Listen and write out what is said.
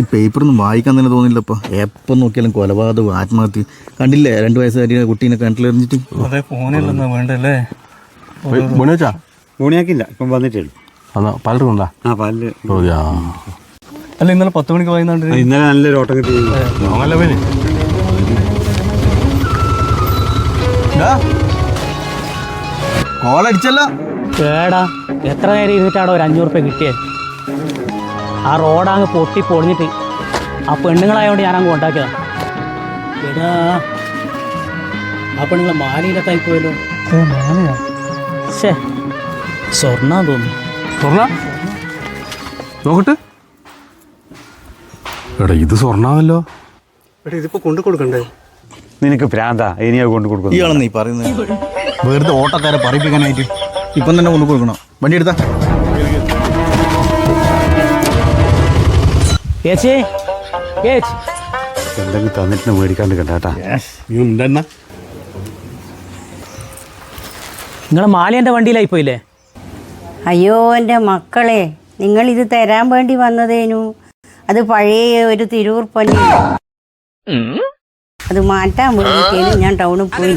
ഈ പേപ്പറൊന്നും വായിക്കാൻ തന്നെ തോന്നില്ലപ്പോ. എപ്പം നോക്കിയാലും കൊലപാതകം ആത്മഹത്യ. കണ്ടില്ലേ? രണ്ട് വയസ്സുകാരി കുട്ടീനെ കിണറ്റിലെറിഞ്ഞിട്ട് അതെ ഫോണിലൊന്നും വേണ്ടല്ലേ? ബുണിച്ചാ ഊണിയാക്കില്ല ഇപ്പം വന്നിട്ടേ ഉള്ളൂ. അന്നാ പലരും കൊണ്ടാ? ആ പാലിൽ. അല്ല ഇന്നലെ പത്ത് മണിക്ക് വായിന്നാണ്ട് ഇന്നലെ നല്ലൊരു ഓട്ടം കിട്ടി. നോങ്ങല്ല പേര്. കോളടിച്ചല്ല. കേടാ എത്ര നേരം ഇരുന്നിട്ടാണോ ഒരു അഞ്ഞൂറ് രൂപ കിട്ടിയത് ആ റോഡങ്ങ് പൊട്ടി പൊളിഞ്ഞിട്ട് ആ പെണ്ണുങ്ങളായതുകൊണ്ട് ഞാൻ അങ്ങ് കൊണ്ടാക്കിയതാ. എടാ ആ പെണ്ണുങ്ങൾ മാലിന്റെ തായി പോയല്ലോ ശേ സ്വർണ തോന്നുന്നു. സ്വർണ? നോക്കട്ടെ. എടാ ഇത് സ്വർണാണല്ലോ. ഇതിപ്പോ കൊണ്ടു കൊടുക്കണ്ടേ? നിനക്ക് ഭ്രാന്താ ഇനി കൊണ്ടു കൊടുക്കുന്നു ഇയാളെന്ന് ഈ പറയുന്നത് വെറുതെ ഓട്ടക്കാരെ പറയിപ്പിക്കാനായിട്ട് ഇപ്പം തന്നെ കൊണ്ടു കൊടുക്കണം. വണ്ടി എടുത്താ. ഏച്ചി ഏച്ചി എന്തെങ്കിലും തന്നിട്ട് മേടിക്കാണ്ട് കണ്ടാട്ടാ ഉണ്ടെന്നാ. നിങ്ങളെ മാലിയന്റെ വണ്ടിയിലായി പോയില്ലേ? അയ്യോ എന്റെ മക്കളെ നിങ്ങൾ ഇത് തരാൻ വേണ്ടി വന്നതേനു. അത് പഴയ ഒരു തിരൂർ പണി അത് മാറ്റാൻ വേണ്ടിയിട്ടേനു ഞാൻ ടൗണിൽ പോയി.